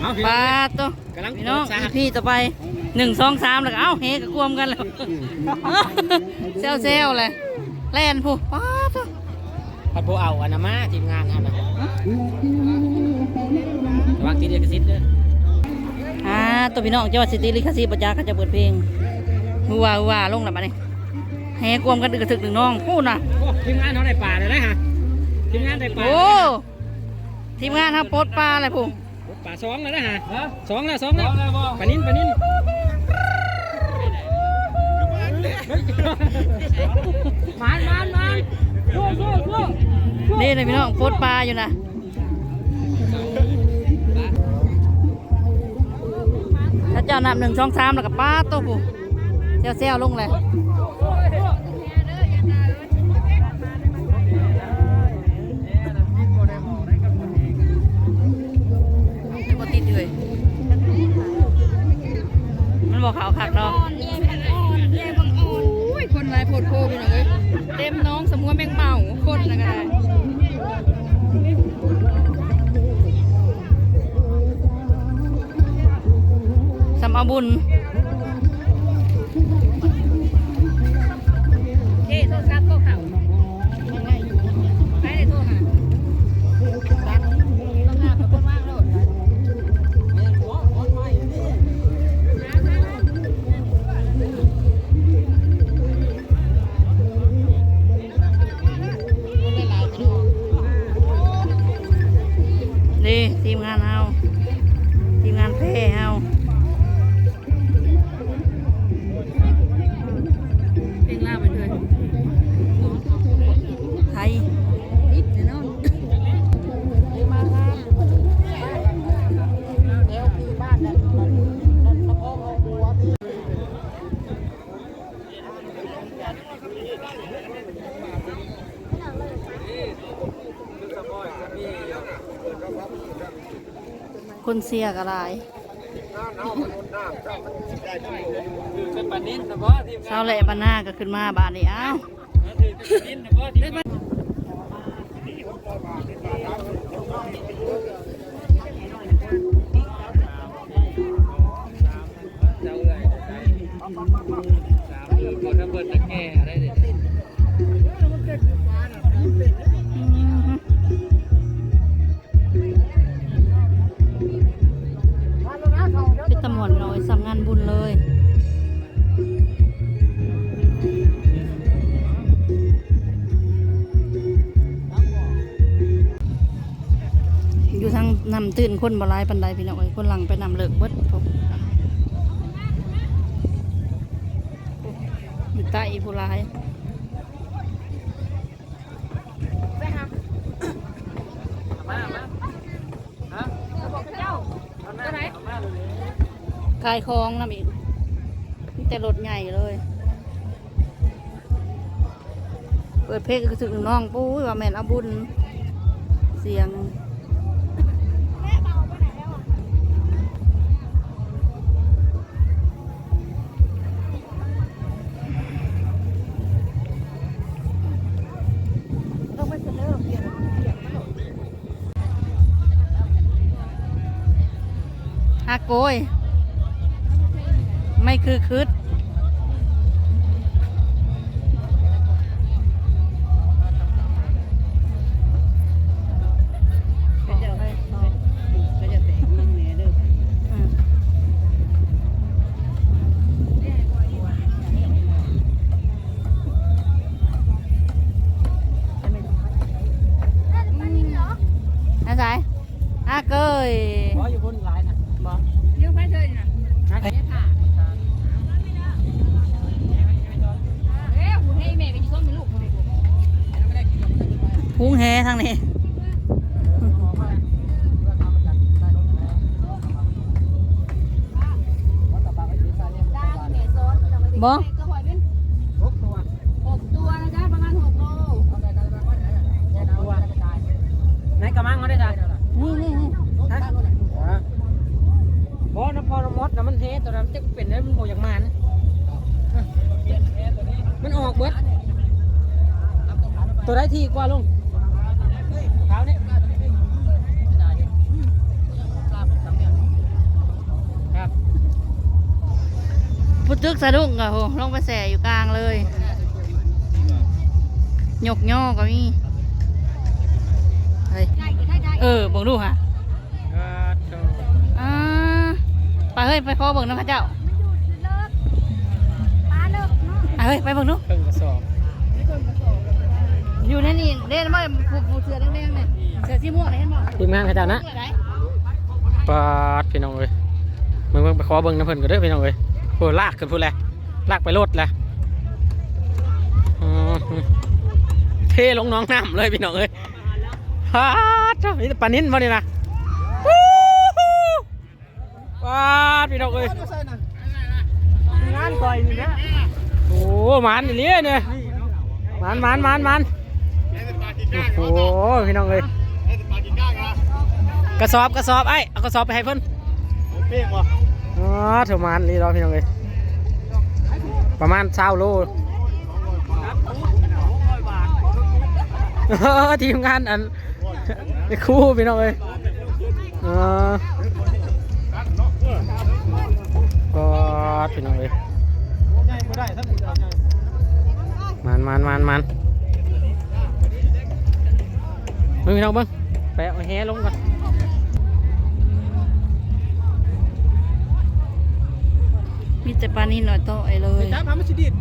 เอาปลาตัวกำลังพี่น้องสาพี่ต่อไปหนึ่งสองสามแล้วก็เอ้าเฮกระกวมกันแล้วเซลเซลเลยแล่นผู้ปลาตัวพัดโบเอาอันนามาทีมงานอันนะระวังตีเดียกระซิบเด้ออ่าตัวพี่น้องจังหวัดสิติลิขสิทธิ์ประจักษ์ก็จะเปิดเพลงมือว่ามือว่าลงแล้วมาเนี่ยเฮกวมกันดึกกระถึกหนึ่งน้องพูดนะโอ้ทีมงานเขาได้ป่าเลยนะฮะทีมงานได้ป่าโอ้ทีมงานทำโพสต์ปลาอะไรผู้ ป่าสองเลยนะฮะสองแล้วสองแล้วปานินปานินมานมานมานสู้สู้สู้นี่เลยพี่น้องโพสต์ปลาอยู่นะถ้าเจ้านับหนึ่งสองสามแล้วก็ปลาตัวผู้เซลเซลลงเลย บอกขาวขักเนาะโอ้ยคนไรโพดโพพี่น้องเอ้ยเต็มน้องสมัวแมงเมาคนนะก็ได้สำเอาบุญ คนเสียกอะไรเศร้าแหละปันหน้าก็ขึ้นมาบ้านนี้อ้าวเจ้าเอ้ยสามเดือนคนระเบิดตะแก่อะไรเด็ด ตื่นคนบลายปันไดพี่น้องเอ้ยคนหลังไปนำเลิกเบิดพวกอยู่ใต้ผู้ร้ายมามาฮะขายของนำอีกมีแต่รถใหญ่เลย เปิดเพลงก็ถึงน้องปุ้ยว่าแม่นอาบุญ เสียง ฮาโกย ไม่คือคืดอืมอาสายอาเกยขออยู่คนหลายนะ บอกเลี้ยวไปเถอะนี่นะเลี้ยวผ่าเอ้ยหูให้แม่ก็จะต้องมีลูกคนเดียวพุงแฮทางนี้ด้นเราไปถึงบ่ก็หอนหกตัวหกตัวนะจ๊ะประมาณหกโลไหนกระมังเขาได้จ้ะ มันเทตัวนั้นจะเป็นได้มันโหอย่างมานมันออกเบิดตัวได้ทีกว่าลงเท้าเนี่พุทธึกสะดุ้งอะโหลงไปแสอยู่กลางเลยหยกย่อก็มีเออบองดูค่ะ ไปเฮ้ยไปขอเบิ่งน้ำพระเจ้าเลิกปลาเลิกเนาะไปเฮ้ยไปเบิ่งดูเพิ่งกระสอบอยู่ในนี่เด่นบ่ผู้ผู้เสือแดงๆเนี่ยเสือสีม่วงเนี่ยเห็นบ่ทีมงานเขาเจ้านะเสือไหนปาดพี่น้องเลยมึงเบิ่งไปขอเบิ่งน้ำเพิ่นก็เด้อพี่น้องเลยโอ้ลากขึ้นพูดแหละลากไปรถแหละอืมเทลงหน้องน้ำเลยพี่น้องเลยฮ่าจ้านี่ปลานิ้นบ่นี่นะวู้ฮู้ปาด พี่น้องเลยงานก่อยนี่นะโอ้หมันนี่เลยเนี่ยหมันหมันหมันหมันโอ้โหพี่น้องเลยกระสอบกระสอบไอ้เอากระสอบไปให้เพิ่นเป้งวะอ๋อเถอะมันนี่เราะพี่น้องเลยประมาณเช้าโลเออทีมงานอันไอ้คู่พี่น้องเลยเออ พี่น้องเลยง่ายก็ได้ถ้าเป็นเอาง่ายมันมันมันมันมึงพี่น้องเบิ้งไปเอาแฮลงก่อนมีแต่ปลานินหน่อยโตไอ้เลยจับมาไม่ชิดิด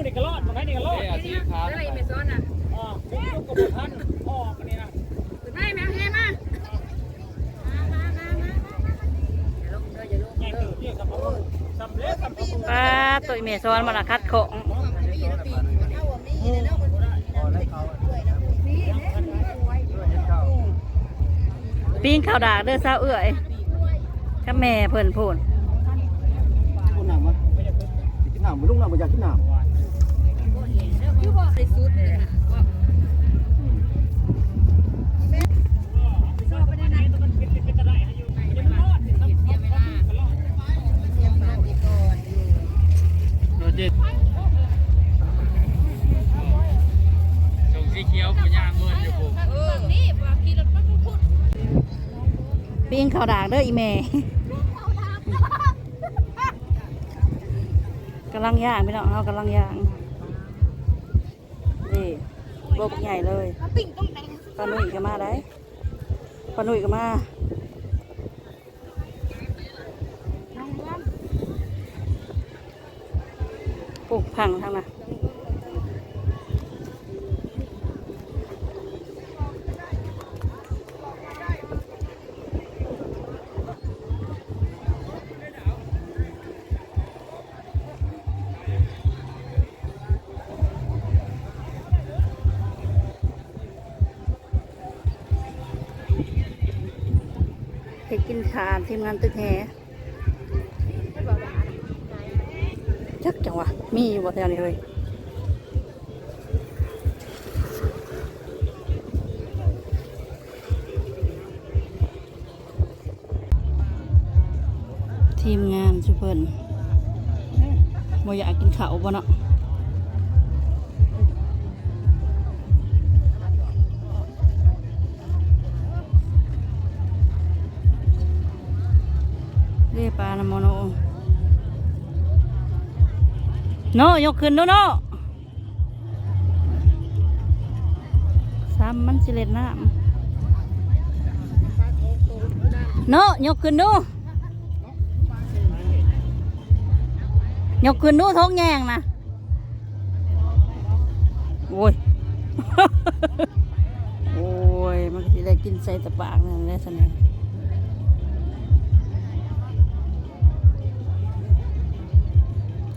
รอดสับพมือนี่ก็รอดตรงไหนนี่ก็รอดได้ไม่ซ้อนน่ะอ๋อคุณลูกกับท่านออกอันนี้นะได้แม่แม่มามามามามาอย่าลงเด้ออย่าลงแย่งเด้อเกี่ยวสับพมือสำเร็จสับพมือปลาตัวอีเมซอนมันละคัดของปิ้งข้าวดากเด้อสาวเอื้อยกับแม่เพิ่นพูนคุณหนามวะกินหนามลุงหนามอยากกินหนามคือบอก ได้สุดเลยน่ะว่าชอบไปได้ไหนมันเป็นเป็นกระไดให้อยู่เดี๋ยวมันรอดเดี๋ยวมันเสียเวลาเสียมาดีก่อนโรจิตส่งสีเขียวผู้ย่าเมินอยู่ผมเออนี่ว่าขี่รถมันพูดปิ้งข้าวดากเด้ออีแม่กำลังย่างพี่น้องเฮากำลังย่าง โลบใหญ่เลยปลาหนุ่ยก็มาได้ปลาหนุ่ยก็มาปลูกพังทางน่ะ กินขานทีมงานตึกแหจักจังวะมีอยู่บ่แถวนี้เลยทีมงานสุเพิ่นบ่อยากกินข้าวบ่เนาะ โนยกขึ้นโนโนซ้ำมันสิเล็ดน้ำโนยกขึ้นดูยกขึ้นดูท้องแยงนะโอ้ย โอ้ย มันก็สิได้กินใส่ตะปากนั่นแหละสนย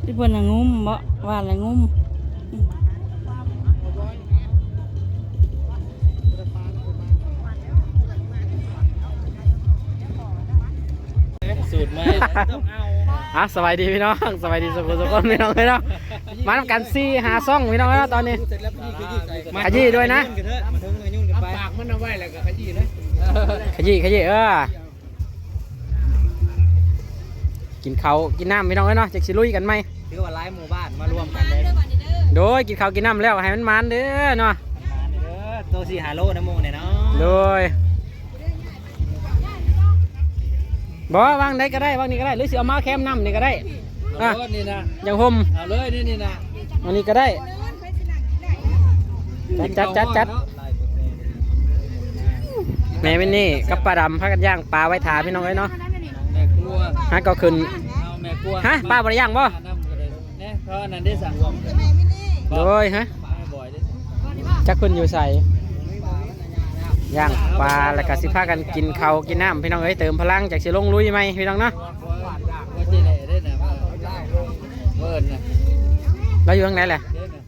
ที่เพิ่นน่ะงุ้มบ่ว่าอะไรงุ้มสูตรไม่อะสบายดีพี่น้องสบายดีสุขสุขคนพี่น้องเลยเนาะมาทำกันซี่หาซ่องพี่น้องเลยเนาะตอนนี้ขยี้ด้วยนะปากมันเอาไว้แล้วก็ขยี้นะขยี้ขยี้เออ กินข้าวกินน้ำพี่น้องเอ้ยเนาะจากสิลุยกันไหมถือว่าหลายหมู่บ้านมารวมกันเลยโดยกินข้าวกินน้ำแล้วให้มันมันเด้อเนาะเด้อตัวสี่หาโลนะโมเนี่ยเนาะโดยบอกว่าวางได้ก็ได้วางนี่ก็ได้หรือสิเอามาแคมน้ำนี่ก็ได้อะเอาเลยนี่นะอย่างห่มเอาเลยนี่นี่นะอันนี้ก็ได้จัดจัดจัดจัดแม่ไม่นี่กับปลาดำพักกันย่างปลาไว้ถาพี่น้องเอ้ยเนาะแม่ครัว ฮะก็ขึ้นเอาแม่ครัวฮะป้าบ่ได้ย่างบ่เนี่ยเพราะอันนั้นได้สั่งรวมโดยฮะป้าให้บ่อยได้จักขึ้นอยู่ใส่ย่างปลาแล้วก็สิพากันกินข้าวกินน้ำพี่น้องเอ้ยเติมพลังจากสิลงลุยไหมพี่น้องเนาะว่าที่ไหนได้นะเวิร์นนะเราอยู่ทางไหนแหละเด้นะ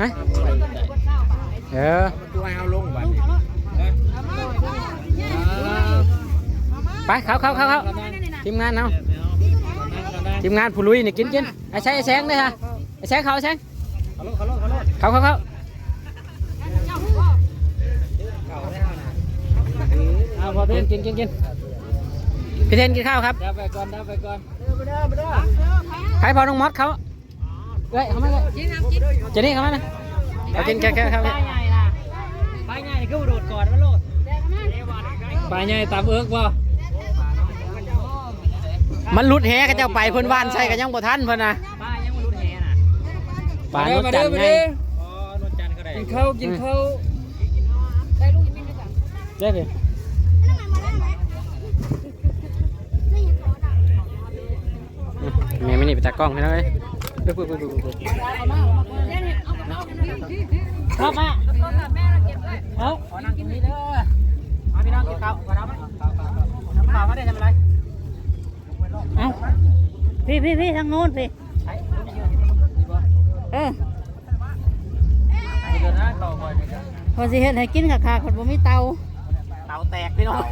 ฮะเออตัวให้เอาลงบัดไปเขาเขาเขาเขา ทีมงานเอาทีมงานผู้ลุยนี่กินกินไอ้แซงไอ้แซงเลยฮะไอ้แซงเขาไอ้แซงเขาลงเขาลงเขาลงเขาเขาเขาเอาพอกิเพ่นนกินกินกินพี่เทนกินข้าวครับดับไปก่อนดับไปก่อนใครพอน้องมอสเขาเอ้ยเขาไม่เลยเจนี่เขาไม่นะเขากินแค่แค่ครับป้ายใหญ่ล่ะป้ายใหญ่ก็โดดก่อนมาโลดป้ายใหญ่ตามเอิร์กบ่ มันหลุดแหก็เจ้าไปเพิ่นว่านใส่กันยังบ่ทันเพิ่นนะป้ายยังมาลุ้นแห่น่ะปลาโนดจันทร์ไงอ๋อนวลจันทร์ก็ได้กินข้าวกินข้าวได้พี่แม่ไม่นี่ไปตากล้องให้แล้วเอ้ยปึ๊บปึ๊บปึ๊บปึ๊บปึ๊บเข้ามาเอาขอนั่งตรงนี้เด้อมาพี่น้องกินข้าวขอน้ำไหมน้ำเปล่ามาได้ทำอะไร เอาพี่พี่พี่ทางโน้นพี่เออเดี๋ยวนะต่อก่อนพอสิเฮ็ดให้กินกับข้าคนบ่มีเตา เตาแตกพี่น้อง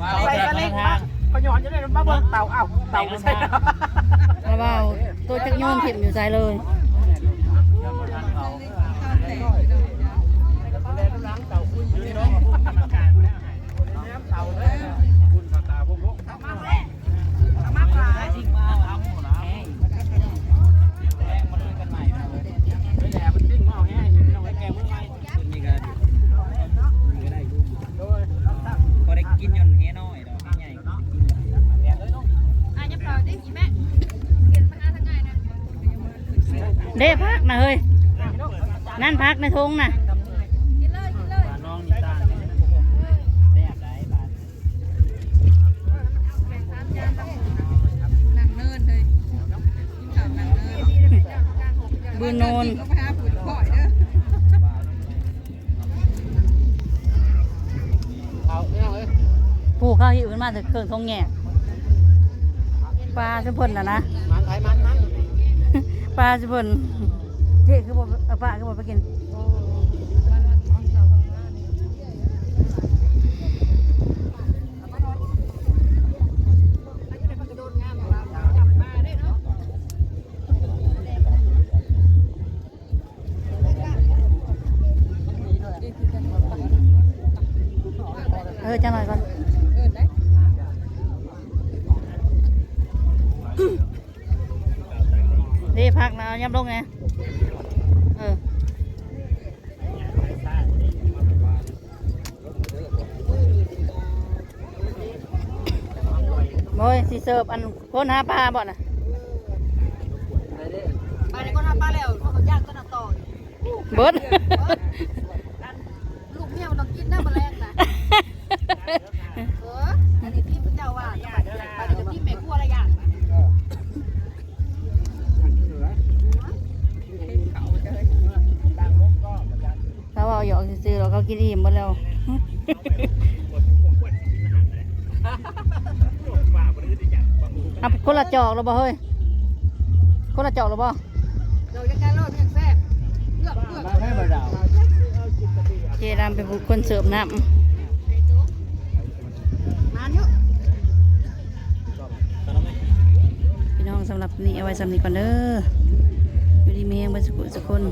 มาใส่สลิงมาประโยชน์จะได้มาเบิ่งเตาเอ้าเตาไม่ใช่แล้วว่าเอาตัวจักโยนถิ่มอยู่ใจเลย กในทงน่ะน้องนี่ตาแซ่บหลายบาทบืนโนนผู้เข้าหิวขึ้นมาถึงเครื่องทงแงกปลาสุพนน่ะนะมันไทยมันมันปลาสุพนเจ๊คือบอกเอาปลาคือบอกไปกิน ออจังหน่อยก่อนนี่พักนะย้ำลงไงเออโอ้ยสิเสิร์ฟอันคนหาปลาบ่น่ะไปในคนทำปลาแล้วเขาย่างก็น้ำต่อเบิร์ดลูกเมียมันต้องกินนะแมลง เอออันนี้พี่เจ้าว่าไปกับพี่แม่ครัวอะไรอย่างเขาเอาหยอกซื้อๆแล้วเขากินอิ่มหมดแล้วเอาคนละจอกแล้วบ่เฮ้ยคนละจอกแล้วบ่เราจะการรอดยังแซ่บเลือกเลือกมาแม่มาดาวเจดามเป็นคนเสิร์ฟน้น องสำหรับนี้เอาไว้สำนีก่อนเด้ออยู่ดีเมียงเบรรสุขสุกคน